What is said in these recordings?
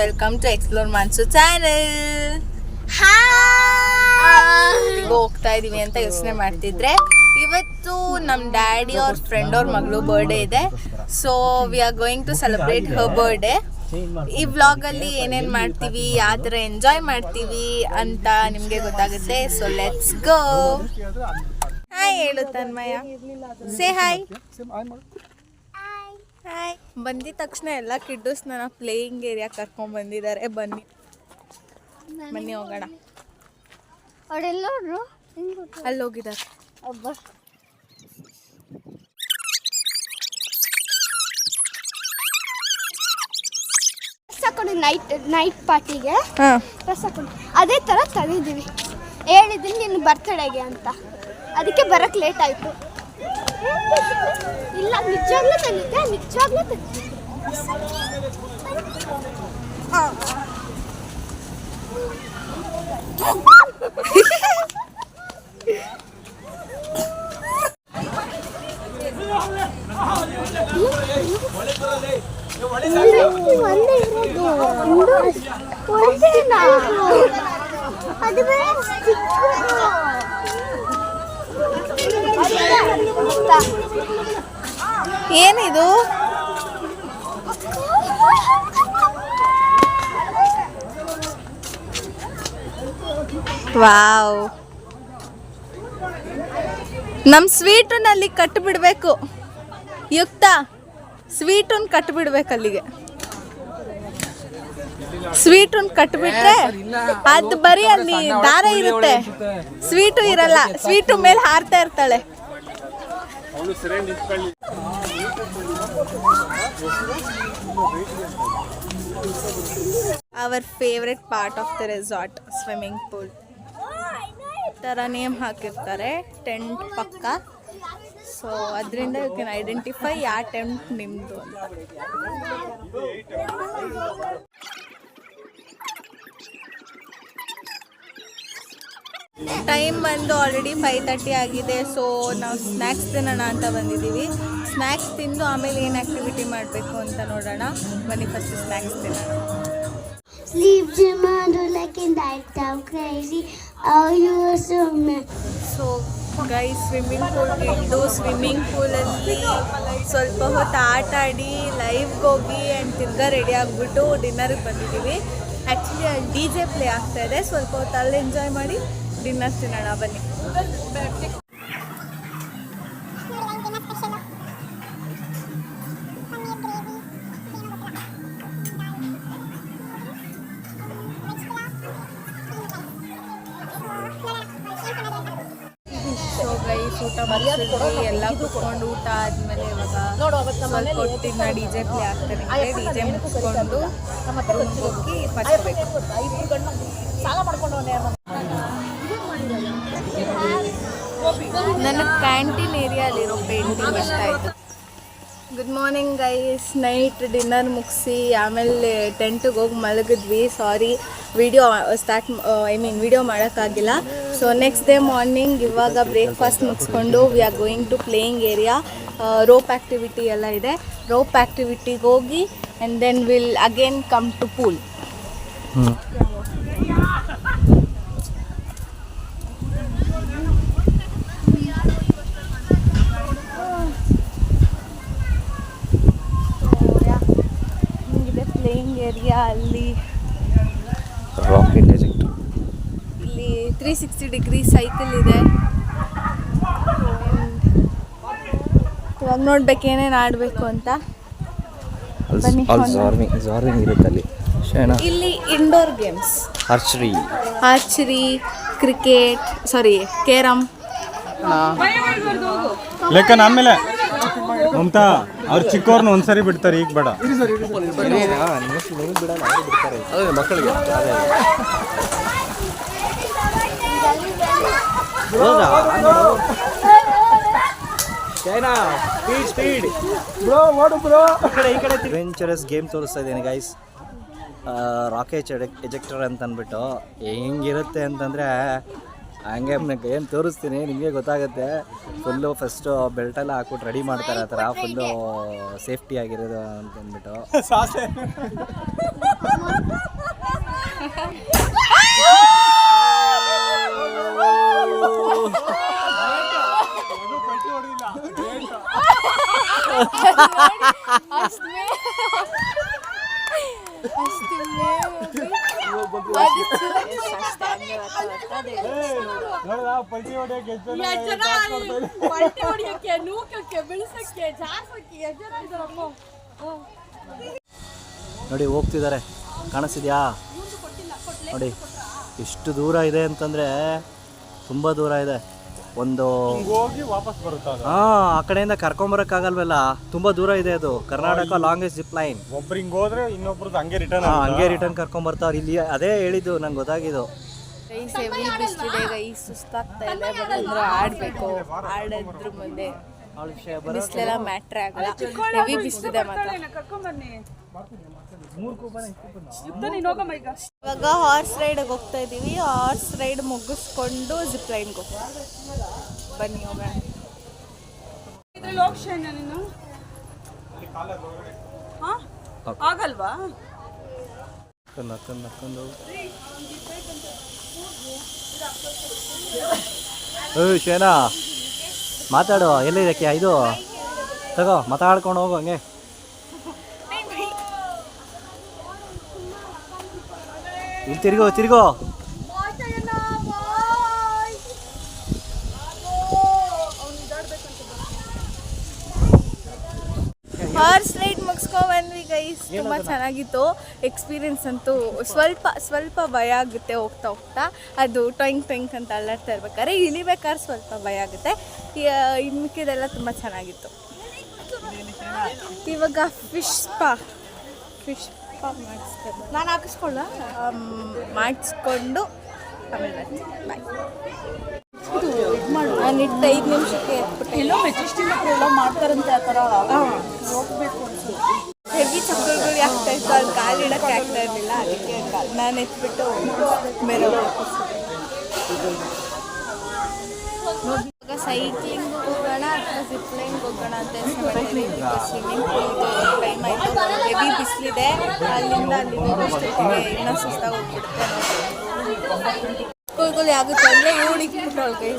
Welcome to explore ಮನ್ಸು channel ಹೋಗ್ತಾ ಇದೀವಿ ಅಂತ ಯೋಚನೆ ಮಾಡ್ತಿದ್ರೆ. ಇವತ್ತು ನಮ್ಮ ಡ್ಯಾಡಿ ಅವ್ರ ಫ್ರೆಂಡ್ ಅವ್ರ ಮಗಳು ಬರ್ಡೇ ಇದೆ. So we are going to celebrate her birthday ಈ ವ್ಲಾಗ್ ಅಲ್ಲಿ ಏನೇನ್ ಮಾಡ್ತೀವಿ ಯಾವ ಥರ ಎಂಜಾಯ್ ಮಾಡ್ತೀವಿ ಅಂತ ನಿಮ್ಗೆ ಗೊತ್ತಾಗುತ್ತೆ. ಸೊ ಲೆಟ್ಸ್ ಗೋ ಹಾಯ್ ಹೇಳು ತನ್ಮಯ. ಸೇ ಹಾಯ್ ಹಾಯ್ ಬಂದಿದ ತಕ್ಷಣ ಎಲ್ಲ ಕಿಡ್ಡೂಸ್ ನನ್ನ ಪ್ಲೇಯಿಂಗ್ ಏರಿಯಾ ಕರ್ಕೊಂಡ್ ಬಂದಿದ್ದಾರೆ ಬನ್ನಿ. ಬನ್ನಿ ಹೋಗೋಣ. ಅವರೆಲ್ಲರೂ ಅಲ್ಲಿ ಹೋಗಿದ್ದಾರೆ ಒಬ್ಬ ಹಾಕೊಂಡು ನೈಟ್ ನೈಟ್ ಪಾರ್ಟಿಗೆ ಡ್ರೆಸ್ ಹಾಕೊಂಡು. ಅದೇ ಥರ ತಂದಿದ್ದೀವಿ ಹೇಳಿದ್ದೀನಿ ನಿನ್ನ ಬರ್ತಡೆಗೆ ಅಂತ. ಅದಕ್ಕೆ ಬರಕ್ಕೆ ಲೇಟ್ ಆಯಿತು. ಇಲ್ಲ ನಿಜವಾಗ್ಲೂ ತಂದಿದ್ದೆ ನಿಜವಾಗ್ಲೂ ತಂದಿದ್ದೆ ಒಂದೇ ಇರೋದು ಒಂದೇನಾ ಅದು ಬೇರೆ ಏನಿದು? ವಾವ್. ನಮ್ಮ ಸ್ವೀಟನಲ್ಲಿ ಕಟ್ ಬಿಡಬೇಕು ಯುಕ್ತ ಸ್ವೀಟನ್ನು ಕಟ್ಟಿಬಿಡ್ಬೇಕು ಅಲ್ಲಿಗೆ. ಸ್ವೀಟನ್ನು ಕಟ್ಬಿಟ್ರೆ ಅದು ಬರೀ ಅಲ್ಲಿ ದಾರ ಇರುತ್ತೆ. ಸ್ವೀಟು ಇರಲ್ಲ. ಸ್ವೀಟು ಮೇಲೆ ಹಾರ್ತಾ ಇರ್ತಾಳೆ. Hour favourite part of the resort swimming pool ಥರ ನೇಮ್ ಹಾಕಿರ್ತಾರೆ ಟೆಂಟ್ ಪಕ್ಕ. ಸೊ ಅದರಿಂದ ಯು ಕ್ಯಾನ್ ಐಡೆಂಟಿಫೈ ಯಾವ ಟೆಂಟ್ ನಿಮ್ಮದು ಅಂತ. ಟೈಮ್ ಬಂದು ಆಲ್ರೆಡಿ ಫೈವ್ ತರ್ಟಿ ಆಗಿದೆ ಸೊ ನಾವು ಸ್ನ್ಯಾಕ್ಸ್ ತಿನ್ನೋಣ ಅಂತ ಬಂದಿದ್ದೀವಿ ಸ್ನ್ಯಾಕ್ಸ್ ತಿಂದು ಆಮೇಲೆ ಏನು ಆ್ಯಕ್ಟಿವಿಟಿ ಮಾಡಬೇಕು ಅಂತ ನೋಡೋಣ ಬನ್ನಿ ಫಸ್ಟ್ ಸ್ನ್ಯಾಕ್ಸ್ ತಿನ್ನೋಣ Leave like crazy. Oh, so mad. So guy swimming pool ಇದು ಸ್ವಿಮ್ಮಿಂಗ್ ಪೂಲಲ್ಲಿ ಸ್ವಲ್ಪ ಹೊತ್ತು ಆಟ ಆಡಿ ಲೈವ್ಗೆ ಹೋಗಿ ಆ್ಯಂಡ್ ತಿರ್ಗಾ ರೆಡಿ ಆಗಿಬಿಟ್ಟು ಡಿನ್ನರ್ಗೆ ಬಂದಿದ್ದೀವಿ ಆ್ಯಕ್ಚುಲಿ ಅಲ್ಲಿ ಡಿ ಜೆ ಪ್ಲೇ ಆಗ್ತಾ ಇದೆ ಸ್ವಲ್ಪ ಹೊತ್ತು ಅಲ್ಲಿ ಎಂಜಾಯ್ ಮಾಡಿ ಡಿನ್ನರ್ ತಿನ್ನೋಣ ಬನ್ನಿ. ಊಟ ಮಾಡಿಸಿದ್ವಿ ಎಲ್ಲ ಕುತ್ಕೊಂಡು ಊಟ ಆದ್ಮೇಲೆ ಇವಾಗ ಸ್ವಲ್ಪ ಹೊತ್ತಿನ ಡಿ ಜೆ ಪ್ಲೇ ಆಗ್ತಾರೆ ಡಿ ಜೆ ಮುಗಿಸ್ಕೊಂಡು ಹೋಗಿ ಪಚ್ಬೇಕು ನನ್ನ ಕ್ಯಾಂಟೀನ್ ಏರಿಯಾಲಿರೋ ಪೇಂಟಿಂಗ್ ಇಷ್ಟ ಆಯಿತು good morning guys night dinner ಮುಗಿಸಿ ಆಮೇಲೆ ಟೆಂಟಿಗೆ ಹೋಗಿ ಮಲಗಿದ್ವಿ. Sorry video start I mean video ಮಾಡೋಕ್ಕಾಗಿಲ್ಲ. ಸೊ ನೆಕ್ಸ್ಟ್ ಡೇ ಮಾರ್ನಿಂಗ್ ಇವಾಗ ಬ್ರೇಕ್ಫಾಸ್ಟ್ ಮುಗಿಸ್ಕೊಂಡು we are going to playing area rope activity ಎಲ್ಲ ಇದೆ. ರೋಪ್ ಆ್ಯಕ್ಟಿವಿಟಿಗೆ ಹೋಗಿ and then will again come to pool ಹಿಂಗಿದೆ ಪ್ಲೇಯಿಂಗ್ ಏರಿಯಾ ಅಲ್ಲಿ ರಾಕೆಟ್ ಎಜೆಕ್ಟ್ ಇಲ್ಲಿ ತ್ರೀ ಸಿಕ್ಸ್ಟಿ ಡಿಗ್ರಿ ಸೈಕಲ್ ಇದೆ. ಇವಾಗ ನೋಡ್ಬೇಕು ಏನೇನು ಆಡಬೇಕು ಅಂತ. ಬನ್ನಿ, ಶೇಣ ಇಲ್ಲಿ indoor games archery archery cricket sorry carrom ಲೆಕ್ಕನ ಆಮೇಲೆ ಮಮತಾ ಅವ್ರು ಚಿಕ್ಕವ್ರನ್ನ ಒಂದ್ಸರಿ ಬಿಡ್ತಾರೆ ಈಗ ಬೇಡ. ಮಕ್ಕಳಿಗೆ. ಅಡ್ವೆಂಚರಸ್ ಗೇಮ್ ತೋರಿಸ್ತಾ ಇದ್ದೀನಿ ಗೈಸ್ ರಾಕೆಟ್ ಎಜೆಕ್ಟರ್ ಅಂತ ಅಂದ್ಬಿಟ್ಟು ಹೆಂಗಿರುತ್ತೆ ಅಂತಂದರೆ ಹಂಗೆ ಏನು ತೋರಿಸ್ತೀನಿ ನಿಮಗೆ ಗೊತ್ತಾಗುತ್ತೆ. ಫುಲ್ಲು ಫಸ್ಟು ಬೆಲ್ಟೆಲ್ಲ ಹಾಕ್ಬಿಟ್ಟು ರೆಡಿ ಮಾಡ್ತಾರೆ ಆ ಥರ ಫುಲ್ಲು ಸೇಫ್ಟಿ ಆಗಿರೋದು ಅಂತ ನೋಡಿ ಹೋಗ್ತಿದ್ದಾರೆ. ಕಾಣಿಸ್ತಿದ್ಯಾ? ನೋಡಿ ಎಷ್ಟು ದೂರ ಇದೆ ಅಂತಂದ್ರೆ ತುಂಬ ದೂರ ಇದೆ. ಒಂದು ಹೋಗಿ ವಾಪಸ್ ಬರುತ್ತಾ? ಹಾಂ ಆ ಕಡೆಯಿಂದ ಕರ್ಕೊಂಬರಕ್ಕಾಗಲ್ವಲ್ಲ ತುಂಬ ದೂರ ಇದೆ ಅದು. ಕರ್ನಾಟಕ ಲಾಂಗೆಸ್ಟ್ ಜಿಪ್ ಲೈನ್ ಒಬ್ರು ಹಿಂಗ್ ಹೋದ್ರೆ ಇನ್ನೊಬ್ರದ್ದು ಹಂಗೆ ರಿಟರ್ನ್ ಹಾಂ ಹಂಗೆ ರಿಟರ್ನ್ ಕರ್ಕೊಂಬರ್ತಾವ್ರು ಇಲ್ಲಿ ಅದೇ ಹೇಳಿದ್ದು ನಂಗೆ ಗೊತ್ತಾಗಿದ್ದು. ಗೈಸ್ ಹೆವಿ ಬಿಸಿಲಿದೆ ಗೈಸ್ ಸುಸ್ತಾಗ್ತಾ ಇಲ್ಲ. ಬಟ್ ಅಂದ್ರೆ ಆಡಬೇಕು. ಆಡೋದ್ರ ಮುಂದೆ. ಬಿಸಿಲೆಲ್ಲ ಮ್ಯಾಟ್ರ್ ಆಗಲ್ಲ. ಹೆವಿ ಬಿಸಿಲಿದೆ ಮಾತ್ರ. ಇವಾಗ ಹಾರ್ಸ್ ರೈಡ್ ಹೋಗ್ತಾ ಇದೀವಿ. ಹಾರ್ಸ್ ರೈಡ್ ಮುಗಿಸ್ಕೊಂಡು ಜಿಪ್ ಲೈನ್ಗೆ ಹೋಗ್ತೀವಿ. ಬನ್ನಿ ಹೋಗೋಣ. ಇದ್ರಲ್ಲಿ ನೀನು? ಆಗಲ್ವಾ? ಶೇನಾ ಮಾತಾಡು. ಎಲ್ಲಿದೆ ಕ್ಯಾ ಇದು ತಗೋ ಮಾತಾಡ್ಕೊಂಡು ಹೋಗೋ ಹಂಗೆ. ಇಲ್ಲಿ ತಿರ್ಗೋ ತಿರ್ಗೋ ಹಾರ್ಸ್ ರೈಡ್ ಮುಗಿಸ್ಕೊ ಬಂದ್ವಿ ಗೈಸ್ ತುಂಬ ಚೆನ್ನಾಗಿತ್ತು ಎಕ್ಸ್ಪೀರಿಯನ್ಸ್ ಅಂತೂ ಸ್ವಲ್ಪ ಸ್ವಲ್ಪ ಭಯ ಆಗುತ್ತೆ ಹೋಗ್ತಾ ಹೋಗ್ತಾ. ಅದು ಟೊಯಿಂಗ್ ಟೊಯಿಂಗ್ ಅಂತ ಅಲ್ಲಾಡ್ತಾ ಇರ್ಬೇಕಾದ್ರೆ ಇಳಿಬೇಕಾದ್ರೆ ಸ್ವಲ್ಪ ಭಯ ಆಗುತ್ತೆ. ಇನ್ಮಿಕ್ಕಿದೆಲ್ಲ ತುಂಬ ಚೆನ್ನಾಗಿತ್ತು. ಇವಾಗ ಫಿಶ್ ಪಾ ಫಿಶ್ ನಾನು ಹಾಕಿಸ್ಕೊಳ್ಳ? ಮಾಡಿಸ್ಕೊಂಡು ಆಮೇಲೆ ಬಾಯ್ ನಾನು ಇಟ್ಟು ಐದು ನಿಮಿಷಕ್ಕೆ ಎಲ್ಲೋ ಮೆಜೆಸ್ಟಿಕ್ ಹತ್ರ ಎಲ್ಲ ಮಾಡ್ತಾರಂತೆ ಆ ಥರ. ಹೋಗ್ಬೇಕು ಅನ್ಸುತ್ತೆ. ಹೆವಿ ಚಕ್ಕಲ್ಗಳು ಆಗ್ತಾ ಇತ್ತು ಅಲ್ಲಿ ಕಾಲು ಇಡಕ್ಕೆ ಆಗ್ತಾ ಇರಲಿಲ್ಲ ಅದಕ್ಕೆ ನಾನು ಎತ್ಬಿಟ್ಟು ಮೇಲೆ ಸೈಕ್ಲಿಂಗ್ ಜಿಪ್ ಹೋಗೋಣ ಅಂತ ಸ್ವಿಮ್ಮಿಂಗ್ ಪೂಲ್ ಟೈಮ್ ಆಯಿತು ಹೆವಿ ಬಿಸಿಲಿದೆ ಅಲ್ಲಿಂದ ಅಲ್ಲಿ ಇನ್ನೂ ಸುಸ್ತಾಗಿ ಹೋಗ್ಬಿಡುತ್ತೆ ಆಗುತ್ತೆ ಅಂದರೆ ಇವಳಿಗೆ ಬಿಟ್ಟೊಳಗೆ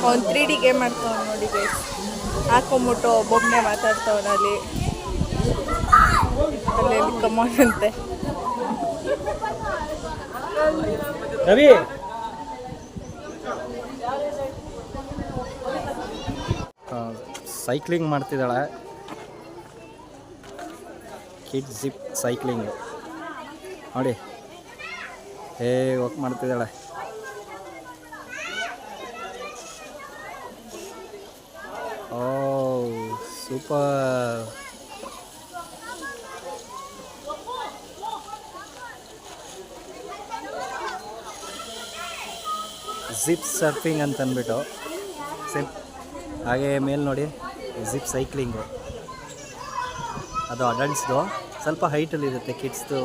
ಅವ್ನು ತ್ರೀ ಡಿ ಗೇಮ್ ಮಾಡ್ತಾವ್ ನೋಡಿ ಗೈಸ್ ಹಾಕೊಂಬಿಟ್ಟು ಒಬ್ಬೊಬ್ಬನೇ ಮಾತಾಡ್ತಾವನಲ್ಲಿ ಅಲ್ಲಿ ಅಂತೆ. ರವಿ. ಸೈಕ್ಲಿಂಗ್ ಮಾಡ್ತಿದ್ದಾಳೆ. ಕಿಡ್ ಜಿಪ್ ಸೈಕ್ಲಿಂಗ್ ನೋಡಿ. ಹೇ ವರ್ಕ್ ಮಾಡ್ತಿದ್ದಾಳೆ. ಓ ಸೂಪರ್ ಜಿಪ್ ಸರ್ಫಿಂಗ್ ಅಂತ ಅಂದ್ಬಿಟ್ಟು ಸೇಮ್ ಹಾಗೆ ಮೇಲೆ ನೋಡಿ ಜಿಪ್ ಸೈಕ್ಲಿಂಗು ಅದು ಅಡಲ್ಟ್ಸ್ದು ಸ್ವಲ್ಪ ಹೈಟಲ್ಲಿರುತ್ತೆ ಕಿಡ್ಸ್ದು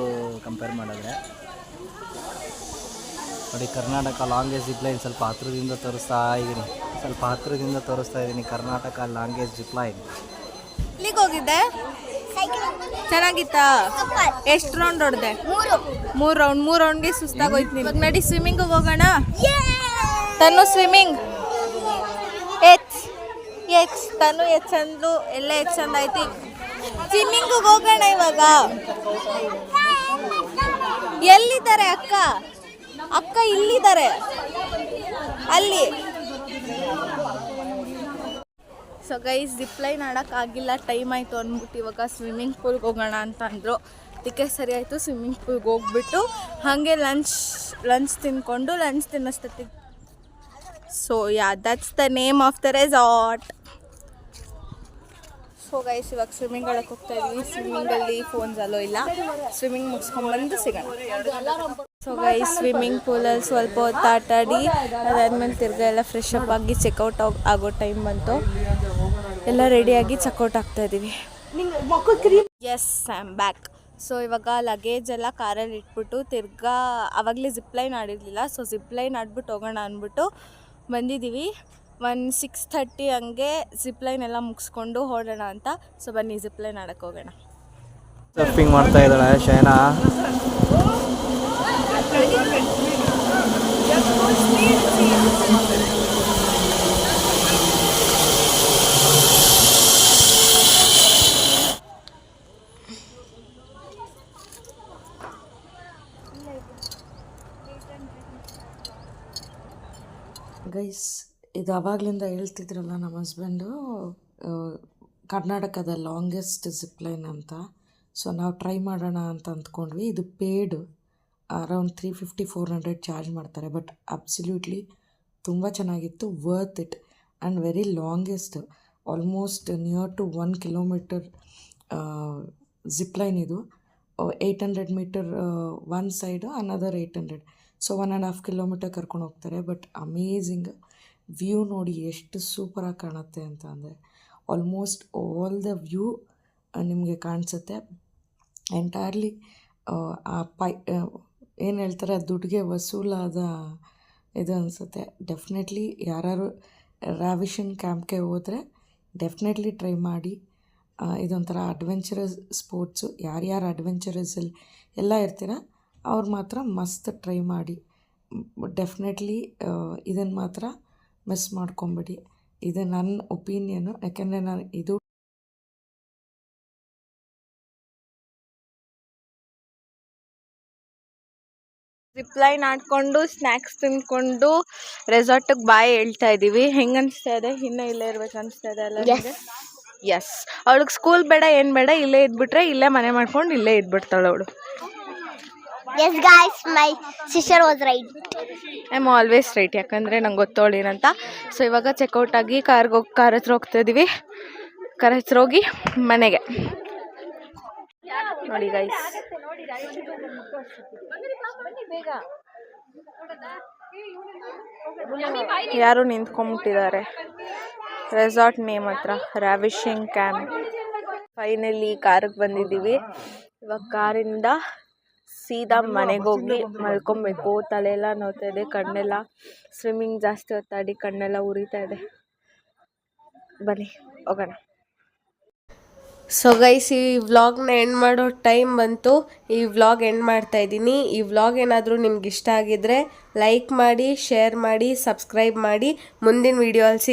ಕಂಪೇರ್ ಮಾಡಿದ್ರೆ. ನೋಡಿ ಕರ್ನಾಟಕ ಲಾಂಗೇಜ್ ಜಿಪ್ಲೈನ್ ಸ್ವಲ್ಪ ಹತ್ರದಿಂದ ತೋರಿಸ್ತಾ ಇದ್ದೀನಿ ಸ್ವಲ್ಪ ಹತ್ರದಿಂದ ತೋರಿಸ್ತಾ ಇದ್ದೀನಿ ಕರ್ನಾಟಕ ಲಾಂಗೇಜ್ ಜಿಪ್ಲೈನ್ ಇಲ್ಲಿಗೆ ಹೋಗಿದ್ದೆ? ಚೆನ್ನಾಗಿತ್ತಾ? ಎಷ್ಟು ರೌಂಡ್ ಹೊಡೆದೆ? ಮೂರು. ಮೂರು ರೌಂಡ್ ಮೂರು ರೌಂಡ್ಗೆ ಸುಸ್ತಾಗೋಯ್ತು ಇವಾಗ ನಡಿ ಸ್ವಿಮ್ಮಿಂಗ್ ಹೋಗೋಣ. ತನ್ನು swimming H H Tanu H ಅಂದ್ಲು ಎಲ್ಲ ಎಚ್ ಅಂದ ಐತಿ ಸ್ವಿಮ್ಮಿಂಗ್ ಹೋಗೋಣ ಇವಾಗ. ಎಲ್ಲಿದ್ದಾರೆ ಅಕ್ಕ? ಅಕ್ಕ ಇಲ್ಲಿದ್ದಾರೆ. ಅಲ್ಲಿ. ಸೊ ಗೈಸ್ ರಿಪ್ಲೈ ಲೈನ್ ಆಗಿಲ್ಲ ಟೈಮ್ ಆಯಿತು ಅಂದ್ಬಿಟ್ಟು ಇವಾಗ ಸ್ವಿಮ್ಮಿಂಗ್ ಪೂಲ್ಗೆ ಹೋಗೋಣ ಅಂತ ಅಂದರು. ಅದಕ್ಕೆ ಸರಿ ಆಯಿತು ಸ್ವಿಮ್ಮಿಂಗ್ ಪೂಲ್ಗೆ ಹೋಗ್ಬಿಟ್ಟು ಹಾಗೆ ಲಂಚ್ ಲಂಚ್ ತಿನ್ಕೊಂಡು lunch ತಿನ್ನಿಸ್ತತಿ so yeah that's the name of the resort so guys ಇವಾಗ ಸ್ವಿಮ್ಮಿಂಗ್ ಆಡಕ್ಕೆ ಹೋಗ್ತಾ ಇದ್ವಿ. ಸ್ವಿಮ್ಮಿಂಗಲ್ಲಿ ಫೋನ್ಸ್ ಅಲ್ಲೋ ಇಲ್ಲ. ಸ್ವಿಮ್ಮಿಂಗ್ ಮುಗಿಸ್ಕೊಂಡ್ಬಂದು ಸಿಗೋಣ. ಸೊ ಗೈ ಸ್ವಿಮ್ಮಿಂಗ್ ಪೂಲಲ್ಲಿ ಸ್ವಲ್ಪ ಹೊತ್ತು ಆಟ ಆಡಿ, ಅದಾದ್ಮೇಲೆ ತಿರ್ಗಾ ಎಲ್ಲ ಫ್ರೆಶ್ ಅಪ್ ಆಗಿ ಚೆಕ್ಔಟ್ ಆಗೋ ಟೈಮ್ ಬಂತು. ಎಲ್ಲ ರೆಡಿಯಾಗಿ ಚೆಕ್ಔಟ್ ಆಗ್ತಾ ಇದ್ದೀವಿ ಎಸ್ ಆಮ್ ಬ್ಯಾಕ್ ಸೊ ಇವಾಗ ಲಗೇಜ್ ಎಲ್ಲ ಕಾರಲ್ಲಿ ಇಟ್ಬಿಟ್ಟು ತಿರ್ಗಾ ಆವಾಗಲೇ ಜಿಪ್ಲೈನ್ ಆಡಿರಲಿಲ್ಲ. ಸೊ ಜಿಪ್ಲೈನ್ ಆಡ್ಬಿಟ್ಟು ಹೋಗೋಣ ಅಂದ್ಬಿಟ್ಟು ಬಂದಿದ್ದೀವಿ ಒನ್ ಸಿಕ್ಸ್ ಥರ್ಟಿ ಹಂಗೆ ಜಿಪ್ಲೈನ್ ಎಲ್ಲ ಮುಗಿಸ್ಕೊಂಡು ಹೊರಡೋಣ ಅಂತ. ಸೊ ಬನ್ನಿ ಜಿಪ್ಲೈನ್ ಆಡಕ್ಕೆ ಹೋಗೋಣ. ಸರ್ಫಿಂಗ್ ಮಾಡ್ತಾ ಇದ್ದಾಳೆ ಶೈನಾ ಗೈಸ್, ಇದು ಆವಾಗಲಿಂದ ಹೇಳ್ತಿದ್ರಲ್ಲ ನಮ್ಮ ಹಸ್ಬೆಂಡು ಕರ್ನಾಟಕದ ಲಾಂಗೆಸ್ಟ್ ಜಿಪ್ಲೈನ್ ಅಂತ. ಸೊ ನಾವು ಟ್ರೈ ಮಾಡೋಣ ಅಂತ ಅಂದ್ಕೊಂಡ್ವಿ. ಇದು paid around three fifty four hundred charge ಮಾಡ್ತಾರೆ. ಬಟ್ ಅಬ್ಸಲ್ಯೂಟ್ಲಿ ತುಂಬ ಚೆನ್ನಾಗಿತ್ತು worth it and very longest almost near to one kilometre zipline ಇದು. Eight hundred metre one side another eight hundred so one and half kilometre ಕರ್ಕೊಂಡು ಹೋಗ್ತಾರೆ. But amazing view ನೋಡಿ ಎಷ್ಟು ಸೂಪರಾಗಿ ಕಾಣುತ್ತೆ ಅಂತ ಅಂದರೆ ಆಲ್ಮೋಸ್ಟ್ ಆಲ್ ದ ವ್ಯೂ ನಿಮಗೆ ಕಾಣಿಸುತ್ತೆ. ಎಂಟೈರ್ಲಿ ಆ ಪೈ ಏನು ಹೇಳ್ತಾರೆ ದುಡ್ಡಿಗೆ ವಸೂಲಾದ ಇದು ಅನಿಸುತ್ತೆ. ಡೆಫಿನೆಟ್ಲಿ ಯಾರು ರಾವಿಷನ್ ಕ್ಯಾಂಪ್ಗೆ ಹೋದರೆ ಡೆಫಿನೆಟ್ಲಿ ಟ್ರೈ ಮಾಡಿ. ಇದೊಂಥರ ಅಡ್ವೆಂಚರಸ್ ಸ್ಪೋರ್ಟ್ಸು ಯಾರ್ಯಾರು ಅಡ್ವೆಂಚರಸಲ್ಲಿ ಎಲ್ಲ ಇರ್ತೀರ, ಅವ್ರು ಮಾತ್ರ ಮಸ್ತ್ ಟ್ರೈ ಮಾಡಿ. ಡೆಫಿನೆಟ್ಲಿ ಇದನ್ನು ಮಾತ್ರ ಮಿಸ್ ಮಾಡ್ಕೊಂಬಿಡಿ. ಇದು ನನ್ನ ಒಪೀನಿಯನ್ನು ಯಾಕೆಂದರೆ ನಾನು ಇದು ಜಿಪ್ಲೈನ್ ಆಡ್ಕೊಂಡು ಸ್ನ್ಯಾಕ್ಸ್ ತಿನ್ಕೊಂಡು ರೆಸಾರ್ಟಿಗೆ ಬಾಯ್ ಹೇಳ್ತಾ ಇದ್ದೀವಿ ಹೆಂಗೆ ಅನಿಸ್ತಾ ಇದೆ? ಇನ್ನೂ ಇಲ್ಲೇ ಇರ್ಬೇಕು ಅನಿಸ್ತಾ ಇದೆ ಅಲ್ಲ ಎಸ್ ಅವಳಿಗೆ ಸ್ಕೂಲ್ ಬೇಡ ಏನು ಬೇಡ ಇಲ್ಲೇ ಇದ್ಬಿಟ್ರೆ ಇಲ್ಲೇ ಮನೆ ಮಾಡ್ಕೊಂಡು ಇಲ್ಲೇ ಇದ್ಬಿಡ್ತಾಳೆ ಅವಳು. Yes guys my sister was right I am always right ಯಾಕಂದರೆ ನಂಗೆ ಗೊತ್ತೋಳು ಏನಂತ. ಸೊ ಇವಾಗ ಚೆಕ್ಔಟ್ ಆಗಿ ಕಾರ್ಗೆ ಹೋಗಿ ಕಾರ್ ಹತ್ರ ಹೋಗ್ತಾ ಇದ್ದೀವಿ ಕಾರ್ ಹತ್ರ ಹೋಗಿ ಮನೆಗೆ. ನೋಡಿ ಗೈಸ್ ಯಾರು ನಿಂತ್ಕೊಂಬಿಟ್ಟಿದ್ದಾರೆ? ರೆಸಾರ್ಟ್ ನೇಮ್ ಹತ್ರ ರಾವಿಶಿಂಗ್ ಕ್ಯಾಂಪ್ ಫೈನಲಿ ಕಾರಿಗೆ ಬಂದಿದ್ದೀವಿ. ಇವಾಗ ಕಾರಿಂದ ಸೀದಾ ಮನೆಗೆ ಹೋಗಿ ಮಲ್ಕೊಬೇಕು. ತಲೆಯೆಲ್ಲ ನೋವ್ತಾ ಇದೆ ಕಣ್ಣೆಲ್ಲ ಸ್ವಿಮ್ಮಿಂಗ್ ಜಾಸ್ತಿ ಹೊತ್ತಾಡಿ ಕಣ್ಣೆಲ್ಲ ಉರಿತಾ ಇದೆ. ಬನ್ನಿ ಹೋಗೋಣ. ಸೊ ಗೈಸ್ ಈ ವ್ಲಾಗ್ನ ಎಂಡ್ ಮಾಡೋ ಟೈಮ್ ಬಂತು. ಈ ವ್ಲಾಗ್ ಎಂಡ್ ಮಾಡ್ತಾ ಇದ್ದೀನಿ. ಈ ವ್ಲಾಗ್ ಏನಾದರೂ ನಿಮ್ಗೆ ಇಷ್ಟ ಆಗಿದ್ರೆ ಲೈಕ್ ಮಾಡಿ ಶೇರ್ ಮಾಡಿ ಸಬ್ಸ್ಕ್ರೈಬ್ ಮಾಡಿ. ಮುಂದಿನ ವೀಡಿಯೋ ಅಲ್ಲಿ